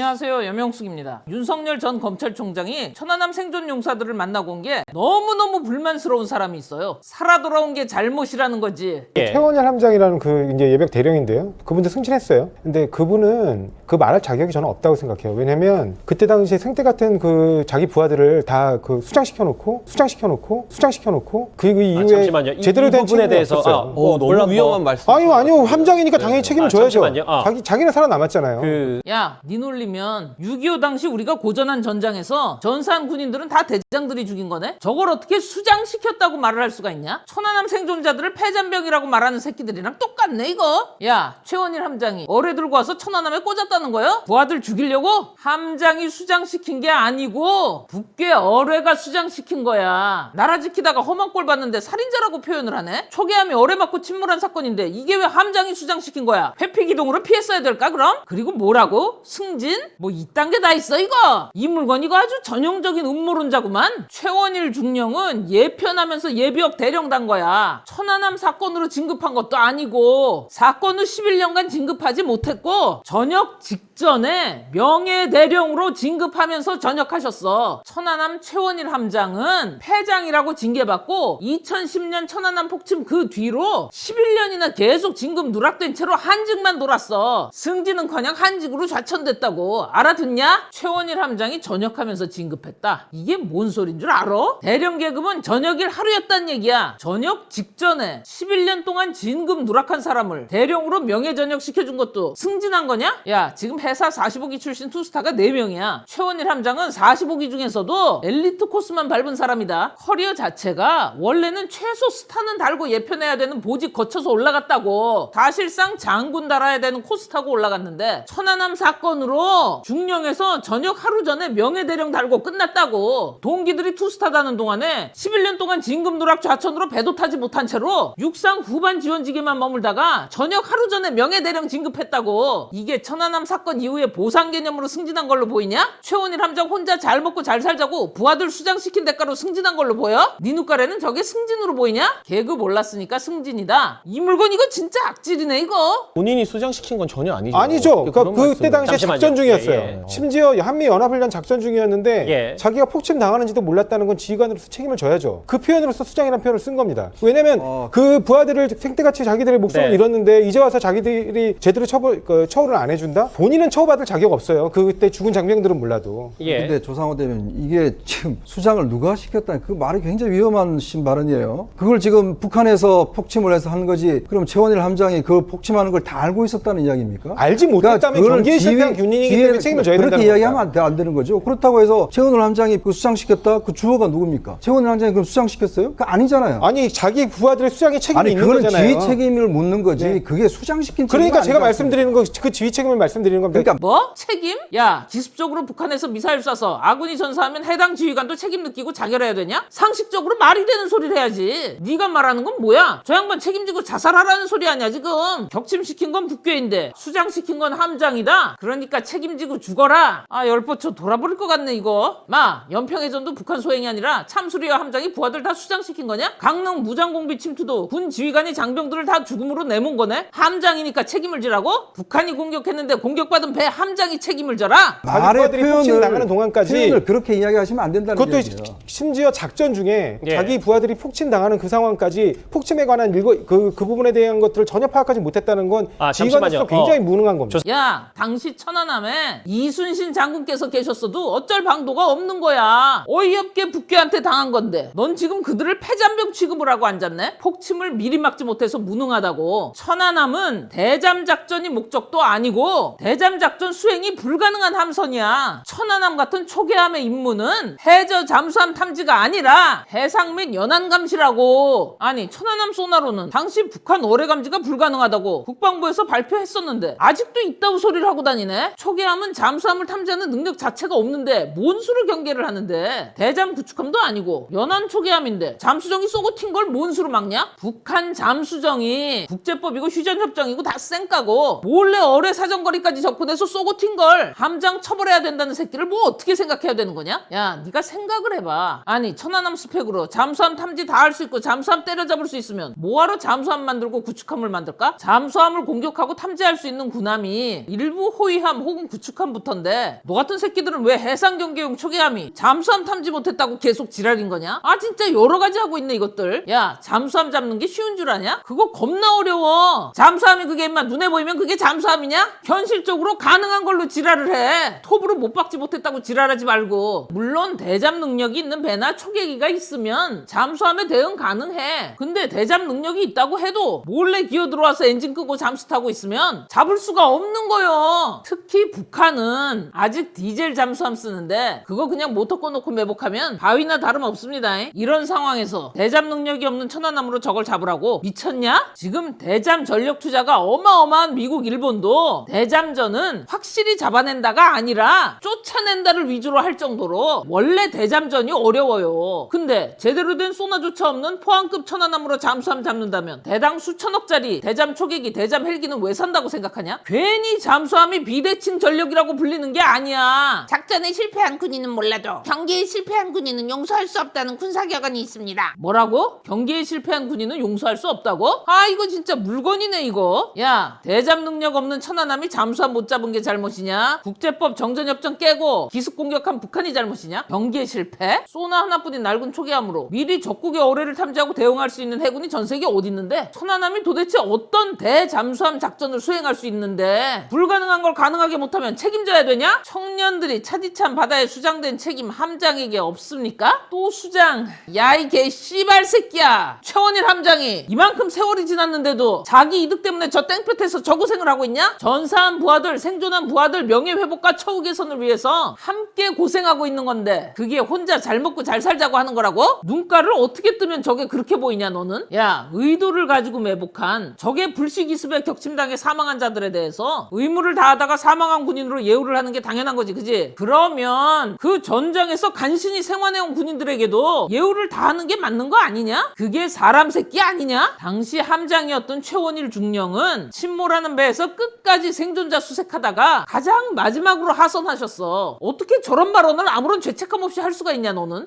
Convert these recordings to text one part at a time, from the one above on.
안녕하세요 여명숙입니다 윤석열 전 검찰총장이 천안함 생존 용사들을 만나고 온 게 너무너무 불만스러운 사람이 있어요 살아 돌아온 게 잘못이라는 거지 예. 최원열 함장이라는 그 이제 예백 대령인데요. 그분도 승진했어요. 근데 그분은 그 말할 자격이 저는 없다고 생각해요. 왜냐면 그때 당시에 생태 같은 그 자기 부하들을 다 그 수장시켜 놓고 수장시켜 놓고 수장시켜 놓고 그 이후에 아, 잠시만요. 이- 제대로 이 된 부분에 대해서. 아, 뭐, 어, 너무 위험한 말씀. 아니요, 아니요. 함장이니까 당연히 책임을 아, 져야죠. 잠시만요. 아. 자기 자기는 살아남았잖아요. 그 야, 니 놀리 면 6.25 당시 우리가 고전한 전장에서 전사한 군인들은 다 대장들이 죽인 거네? 저걸 어떻게 수장시켰다고 말을 할 수가 있냐? 천안함 생존자들을 패잔병이라고 말하는 새끼들이랑 똑같네, 이거? 야, 최원일 함장이 어뢰 들고 와서 천안함에 꽂았다는 거야? 부하들 죽이려고? 함장이 수장시킨 게 아니고 북괴 어뢰가 수장시킨 거야. 나라 지키다가 험한 꼴 봤는데 살인자라고 표현을 하네? 초계함이 어뢰 맞고 침몰한 사건인데 이게 왜 함장이 수장시킨 거야? 회피기동으로 피했어야 될까 그럼? 그리고 뭐라고? 승진? 뭐 이딴 게 다 있어 이거? 이 물건 이거 아주 전형적인 음모론자구만? 최원일 중령은 예편하면서 예비역 대령 단 거야. 천안함 사건으로 진급한 것도 아니고 사건 후 11년간 진급하지 못했고 전역 직전에 명예 대령으로 진급하면서 전역하셨어. 천안함 최원일 함장은 패장이라고 징계받고 2010년 천안함 폭침 그 뒤로 11년이나 계속 진급 누락된 채로 한직만 돌았어. 승진은커녕 한직으로 좌천됐다고. 알아듣냐? 최원일 함장이 전역하면서 진급했다. 이게 뭔 소린 줄 알아? 대령 계급은 전역일 하루였단 얘기야. 전역 직전에 11년 동안 진급 누락한 사람을 대령으로 명예 전역 시켜준 것도 승진한 거냐? 야, 지금 회사 45기 출신 투스타가 4명이야. 최원일 함장은 45기 중에서도 엘리트 코스만 밟은 사람이다. 커리어 자체가 원래는 최소 스타는 달고 예편해야 되는 보직 거쳐서 올라갔다고. 사실상 장군 달아야 되는 코스 타고 올라갔는데 천안함 사건으로 중령에서 전역 하루 전에 명예대령 달고 끝났다고. 동기들이 투스타다는 동안에 11년 동안 진급 누락 좌천으로 배도 타지 못한 채로 육상 후반 지원직에만 머물다가 전역 하루 전에 명예대령 진급했다고. 이게 천안함 사건 이후에 보상 개념으로 승진한 걸로 보이냐? 최원일 함장 혼자 잘 먹고 잘 살자고 부하들 수장시킨 대가로 승진한 걸로 보여? 네 눈가래는 저게 승진으로 보이냐? 계급 올랐으니까 승진이다. 이 물건 이거 진짜 악질이네 이거. 본인이 수장시킨 건 전혀 아니죠. 아니죠. 그러니까 그런 그때 말씀을. 당시에 잠시만요. 작전 중 이었어요. 예, 예. 심지어 한미 연합훈련 작전 중이었는데 예. 자기가 폭침 당하는지도 몰랐다는 건 지휘관으로서 책임을 져야죠. 그 표현으로서 수장이라는 표현을 쓴 겁니다. 왜냐면 어. 그 부하들을 생태같이 자기들의 목숨을 네. 잃었는데 이제 와서 자기들이 제대로 처벌 그 처우를 안 해준다? 본인은 처우받을 자격 없어요. 그때 죽은 장병들은 몰라도. 예. 근데 조상호 대변인 이게 지금 수장을 누가 시켰다는 그 말이 굉장히 위험한 신 발언이에요. 그걸 지금 북한에서 폭침을 해서 한 거지. 그럼 최원일 함장이 그 폭침하는 걸 다 알고 있었다는 이야기입니까? 알지 못했다면 그거를 경계에 실패한 균인이기 때문에 책임을 져야 그렇게 된다는 이야기하면. 안, 돼- 안 되는 거죠. 그렇다고 해서 최원일 함장이 그 수장시켰다? 그 주어가 누굽니까? 최원일 함장이 그럼 수장시켰어요? 그 아니잖아요. 아니 자기 부하들의 수장의 책임이 아니 있는 그거는 거잖아요. 지휘 책임을 묻는 거지. 네. 그게 수장시킨 책임이 그러니까 제가 말씀드리는 거 그 지휘 책임을 말씀드리는 겁니다. 그러니까 뭐? 책임? 야, 기습적으로 북한에서 미사일 쏴서 아군이 전사하면 해당 지휘관도 책임 느끼고 자결해야 되냐? 상식적으로 말이 되는 소리를 해야지. 네가 말하는 건 뭐야? 저 양반 책임지고 자살하라는 소리 아니야 지금? 격침시킨 건 북괴인데 수장시킨 건 함장이다. 그러니까 책 임지고 죽어라. 아 열뻗쳐 돌아버릴 것 같네 이거. 마, 연평해전도 북한 소행이 아니라 참수리와 함장이 부하들 다 수장시킨 거냐? 강릉 무장공비 침투도 군 지휘관이 장병들을 다 죽음으로 내몬 거네? 함장이니까 책임을 지라고? 북한이 공격했는데 공격받은 배 함장이 책임을 져라? 말의 부하들이 폭침 표현을 당하는 동안까지 표현을 그렇게 이야기하시면 안 된다는 그것도 얘기예요. 심지어 작전 중에 예. 자기 부하들이 폭침 당하는 그 상황까지 폭침에 관한 일거 그, 그 부분에 대한 것들을 전혀 파악하지 못했다는 건 아, 지휘관으로서 잠시만요. 굉장히 어. 무능한 겁니다. 야, 당시 천안함에 이순신 장군께서 계셨어도 어쩔 방도가 없는 거야. 어이없게 북괴한테 당한 건데. 넌 지금 그들을 패잔병 취급을 하고 앉았네? 폭침을 미리 막지 못해서 무능하다고. 천안함은 대잠 작전이 목적도 아니고 대잠 작전 수행이 불가능한 함선이야. 천안함 같은 초계함의 임무는 해저 잠수함 탐지가 아니라 해상 및 연안 감시라고. 아니, 천안함 소나로는 당시 북한 어뢰 감지가 불가능하다고 국방부에서 발표했었는데 아직도 있다고 소리를 하고 다니네. 초계 함은 잠수함을 탐지하는 능력 자체가 없는데 뭔 수로 경계를 하는데 대잠 구축함도 아니고 연안 초계함인데 잠수정이 쏘고 튄 걸 뭔 수로 막냐? 북한 잠수정이 국제법이고 휴전협정이고 다 쌩까고 몰래 어뢰 사정거리까지 접근해서 쏘고 튄 걸 함장 처벌해야 된다는 새끼를 뭐 어떻게 생각해야 되는 거냐? 야 네가 생각을 해봐. 아니 천안함 스펙으로 잠수함 탐지 다 할 수 있고 잠수함 때려잡을 수 있으면 뭐하러 잠수함 만들고 구축함을 만들까? 잠수함을 공격하고 탐지할 수 있는 군함이 일부 호위함 혹은 구축함부터인데 너 같은 새끼들은 왜 해상 경계용 초계함이 잠수함 탐지 못했다고 계속 지랄인 거냐? 아 진짜 여러 가지 하고 있네 이것들. 야 잠수함 잡는 게 쉬운 줄 아냐? 그거 겁나 어려워. 잠수함이 그게 임마 눈에 보이면 그게 잠수함이냐? 현실적으로 가능한 걸로 지랄을 해. 톱으로 못 박지 못했다고 지랄하지 말고. 물론 대잠 능력이 있는 배나 초계기가 있으면 잠수함에 대응 가능해. 근데 대잠 능력이 있다고 해도 몰래 기어 들어와서 엔진 끄고 잠수 타고 있으면 잡을 수가 없는 거요. 특히 북한은 아직 디젤 잠수함 쓰는데 그거 그냥 모터 꺼놓고 매복하면 바위나 다름없습니다. 이런 상황에서 대잠 능력이 없는 천안함으로 저걸 잡으라고 미쳤냐? 지금 대잠 전력 투자가 어마어마한 미국, 일본도 대잠전은 확실히 잡아낸다가 아니라 쫓아낸다를 위주로 할 정도로 원래 대잠전이 어려워요. 근데 제대로 된 소나조차 없는 포항급 천안함으로 잠수함 잡는다면 대당 수천억짜리 대잠 초계기, 대잠 헬기는 왜 산다고 생각하냐? 괜히 잠수함이 비대칭 전력이라고 불리는 게 아니야. 작전에 실패한 군인은 몰라도 경기에 실패한 군인은 용서할 수 없다는 군사격언이 있습니다. 뭐라고? 경기에 실패한 군인은 용서할 수 없다고? 아 이거 진짜 물건이네 이거 야 대잠 능력 없는 천안함이 잠수함 못 잡은 게 잘못이냐 국제법 정전협정 깨고 기습 공격한 북한이 잘못이냐 경기에 실패? 소나 하나뿐인 낡은 초계함으로 미리 적국의 어뢰를 탐지하고 대응할 수 있는 해군이 전 세계에 어디 있는데 천안함이 도대체 어떤 대잠수함 작전을 수행할 수 있는데 불가능한 걸 가능하게 못 하면 책임져야 되냐? 청년들이 차디찬 바다에 수장된 책임 함장에게 없습니까? 또 수장 야 이 개 씨발 새끼야 최원일 함장이 이만큼 세월이 지났는데도 자기 이득 때문에 저 땡볕에서 저 고생을 하고 있냐? 전사한 부하들 생존한 부하들 명예회복과 처우 개선을 위해서 함께 고생하고 있는 건데 그게 혼자 잘 먹고 잘 살자고 하는 거라고? 눈가를 어떻게 뜨면 저게 그렇게 보이냐 너는? 야 의도를 가지고 매복한 적의 불시기습에 격침당해 사망한 자들에 대해서 의무를 다하다가 사망한 군인으로 예우를 하는 게 당연한 거지 그지? 그러면 그 전장에서 간신히 생활해온 군인들에게도 예우를 다하는 게 맞는 거 아니냐? 그게 사람 새끼 아니냐? 당시 함장이었던 최원일 중령은 침몰하는 배에서 끝까지 생존자 수색하다가 가장 마지막으로 하선하셨어 어떻게 저런 발언을 아무런 죄책감 없이 할 수가 있냐 너는?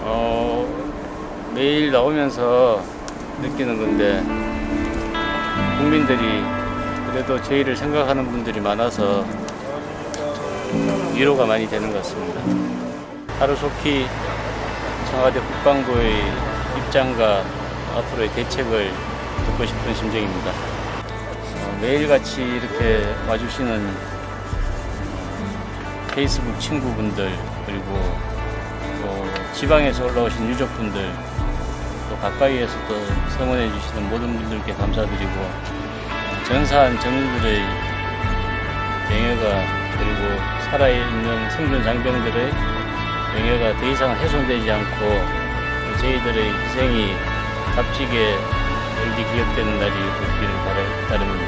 어, 매일 나오면서 느끼는 건데 국민들이 그래도 저희를 생각하는 분들이 많아서 위로가 많이 되는 것 같습니다. 하루속히 청와대 국방부의 입장과 앞으로의 대책을 듣고 싶은 심정입니다. 어, 매일같이 이렇게 와주시는 페이스북 친구분들 그리고 또 지방에서 올라오신 유족분들 또 가까이에서 또 성원해 주시는 모든 분들께 감사드리고 전사한 정들의 명예가 그리고 살아있는 생존 장병들의 명예가 더 이상 훼손되지 않고 또 저희들의 희생이 값지게 열리 기억되는 날이 오기를 바랍니다.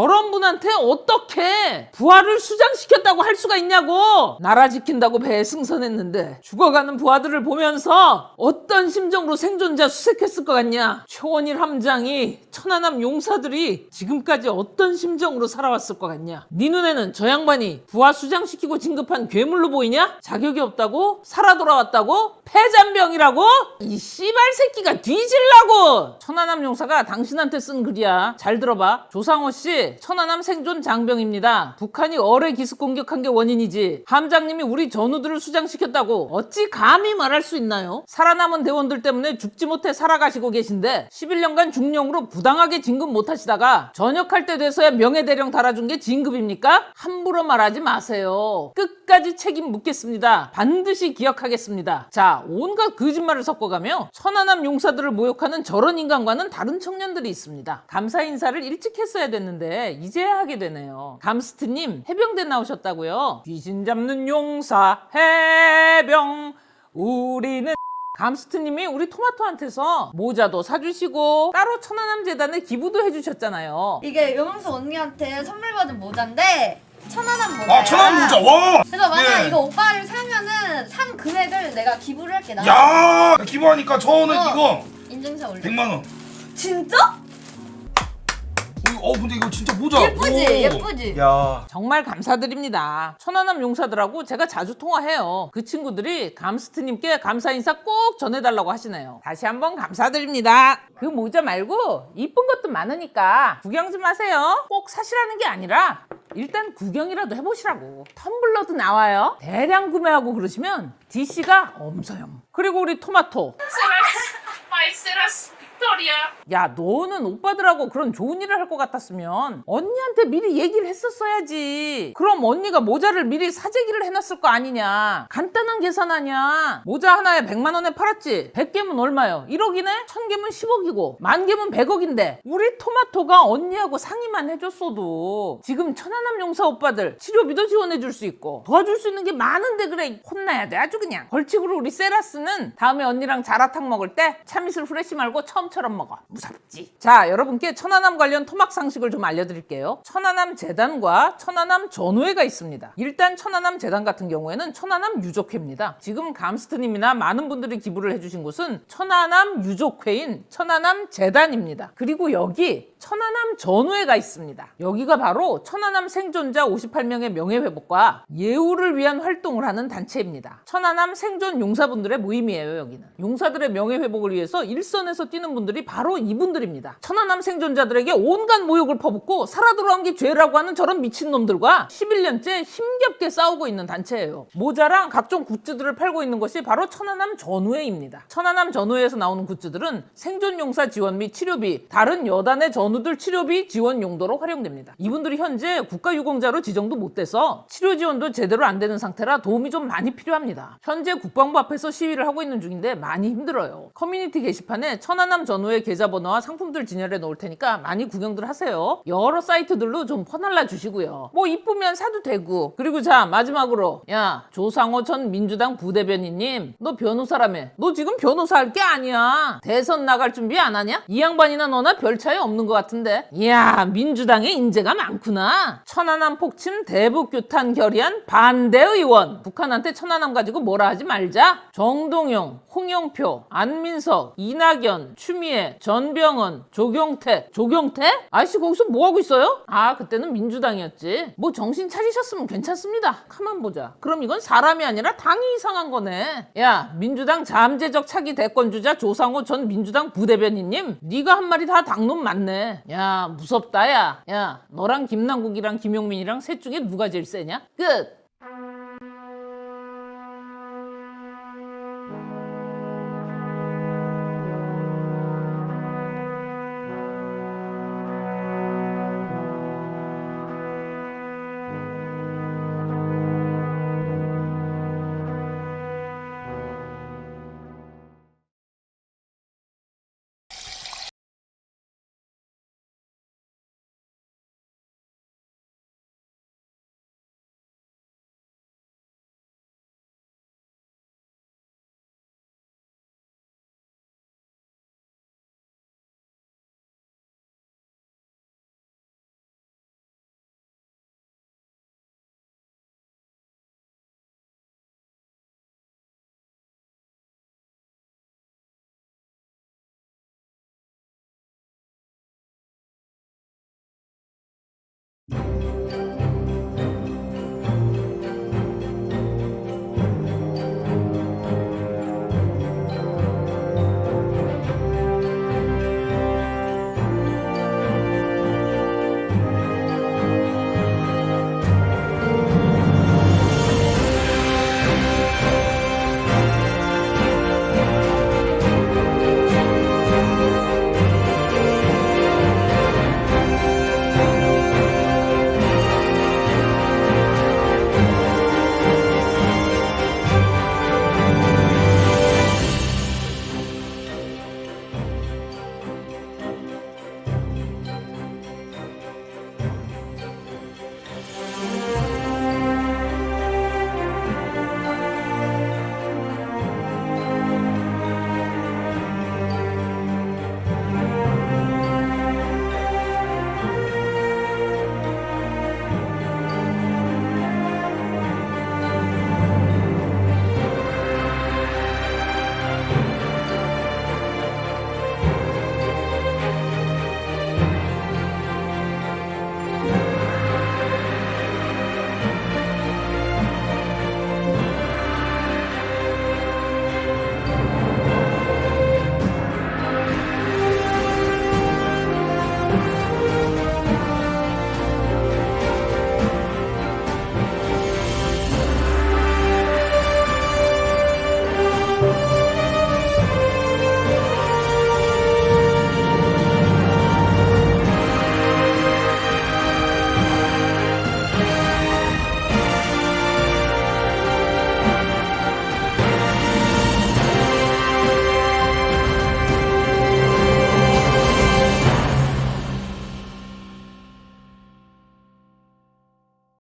저런 분한테 어떻게 부하를 수장시켰다고 할 수가 있냐고. 나라 지킨다고 배에 승선했는데 죽어가는 부하들을 보면서 어떤 심정으로 생존자 수색했을 것 같냐. 최원일 함장이 천안함 용사들이 지금까지 어떤 심정으로 살아왔을 것 같냐. 네 눈에는 저 양반이 부하 수장시키고 진급한 괴물로 보이냐. 자격이 없다고 살아 돌아왔다고 폐잔병이라고. 이 씨발 새끼가 뒤질라고. 천안함 용사가 당신한테 쓴 글이야. 잘 들어봐. 조상호 씨 천안함 생존 장병입니다. 북한이 어뢰 기습 공격한 게 원인이지 함장님이 우리 전우들을 수장시켰다고 어찌 감히 말할 수 있나요? 살아남은 대원들 때문에 죽지 못해 살아가시고 계신데 11년간 중령으로 부당하게 진급 못하시다가 전역할 때 돼서야 명예대령 달아준 게 진급입니까? 함부로 말하지 마세요. 끝까지 책임 묻겠습니다. 반드시 기억하겠습니다. 자 온갖 거짓말을 섞어가며 천안함 용사들을 모욕하는 저런 인간과는 다른 청년들이 있습니다. 감사 인사를 일찍 했어야 됐는데 이제야 하게 되네요 감스트님 해병대 나오셨다고요 귀신 잡는 용사 해병 우리는 감스트님이 우리 토마토한테서 모자도 사주시고 따로 천안함 재단에 기부도 해주셨잖아요 이게 요명수 언니한테 선물 받은 모자인데 천안함 모자야. 아 천안 모자 와. 그래서 만약 예. 이거 오빠를 사면은 산 금액을 내가 기부를 할게. 나 야 기부하니까 저는 어. 이거 인증샷 올려. 100만 원. 진짜? 어 근데 이거 진짜 모자. 예쁘지? 오. 예쁘지? 야. 정말 감사드립니다. 천안함 용사들하고 제가 자주 통화해요. 그 친구들이 감스트님께 감사 인사 꼭 전해달라고 하시네요. 다시 한번 감사드립니다. 그 모자 말고 이쁜 것도 많으니까 구경 좀 하세요. 꼭 사시라는 게 아니라 일단 구경이라도 해보시라고. 텀블러도 나와요. 대량 구매하고 그러시면 DC가 엄서영. 그리고 우리 토마토. 야, 너는 오빠들하고 그런 좋은 일을 할 것 같았으면 언니한테 미리 얘기를 했었어야지. 그럼 언니가 모자를 미리 사재기를 해놨을 거 아니냐. 간단한 계산 아니야. 모자 하나에 100만 원에 팔았지. 100개면 얼마요? 1억이네? 1000개면 10억이고 만 개면 100억인데 우리 토마토가 언니하고 상의만 해줬어도 지금 천안함 용사 오빠들 치료비도 지원해줄 수 있고 도와줄 수 있는 게 많은데 그래 혼나야 돼 아주 그냥 벌칙으로 우리 세라스는 다음에 언니랑 자라탕 먹을 때 참이슬 후레쉬 말고 처음 처럼 먹어. 무섭지. 자 여러분께 천안함 관련 토막 상식을 좀 알려드릴게요. 천안함 재단과 천안함 전우회가 있습니다. 일단 천안함 재단 같은 경우에는 천안함 유족회입니다. 지금 감스트님이나 많은 분들이 기부를 해주신 곳은 천안함 유족회인 천안함 재단입니다. 그리고 여기 천안함 전우회가 있습니다. 여기가 바로 천안함 생존자 58명의 명예회복과 예우를 위한 활동을 하는 단체입니다. 천안함 생존 용사분들의 모임이에요 여기는. 용사들의 명예회복을 위해서 일선에서 뛰는 분들 이 바로 이분들입니다. 천안함 생존자들에게 온갖 모욕을 퍼붓고 살아 돌아온 게 죄라고 하는 저런 미친놈들과 11년째 힘겹게 싸우고 있는 단체예요. 모자랑 각종 굿즈들을 팔고 있는 것이 바로 천안함 전우회입니다. 천안함 전우회에서 나오는 굿즈들은 생존 용사 지원 및 치료비 다른 여단의 전우들 치료비 지원 용도로 활용됩니다. 이분들이 현재 국가유공자로 지정도 못 돼서 치료 지원도 제대로 안 되는 상태라 도움이 좀 많이 필요합니다. 현재 국방부 앞에서 시위를 하고 있는 중인데 많이 힘들어요. 커뮤니티 게시판에 천안함 전후의 계좌번호와 상품들 진열해 놓을 테니까 많이 구경들 하세요. 여러 사이트들로 좀 퍼날라 주시고요. 뭐 이쁘면 사도 되고. 그리고 자 마지막으로. 야 조상호 전 민주당 부대변인님 너 변호사라며. 너 지금 변호사 할 게 아니야. 대선 나갈 준비 안 하냐? 이 양반이나 너나 별 차이 없는 것 같은데. 이야 민주당에 인재가 많구나. 천안함 폭침 대북 규탄 결의안 반대 의원. 북한한테 천안함 가지고 뭐라 하지 말자. 정동영 홍영표 안민석 이낙연 추미애 전병헌 조경태 조경태? 아저씨 거기서 뭐 하고 있어요? 아 그때는 민주당이었지. 뭐 정신 차리셨으면 괜찮습니다. 가만 보자. 그럼 이건 사람이 아니라 당이 이상한 거네. 야 민주당 잠재적 차기 대권 주자 조상호 전 민주당 부대변인님 네가 한 말이 다 당론 맞네. 야 무섭다 야. 야 너랑 김남국이랑 김용민이랑 셋 중에 누가 제일 세냐? 끝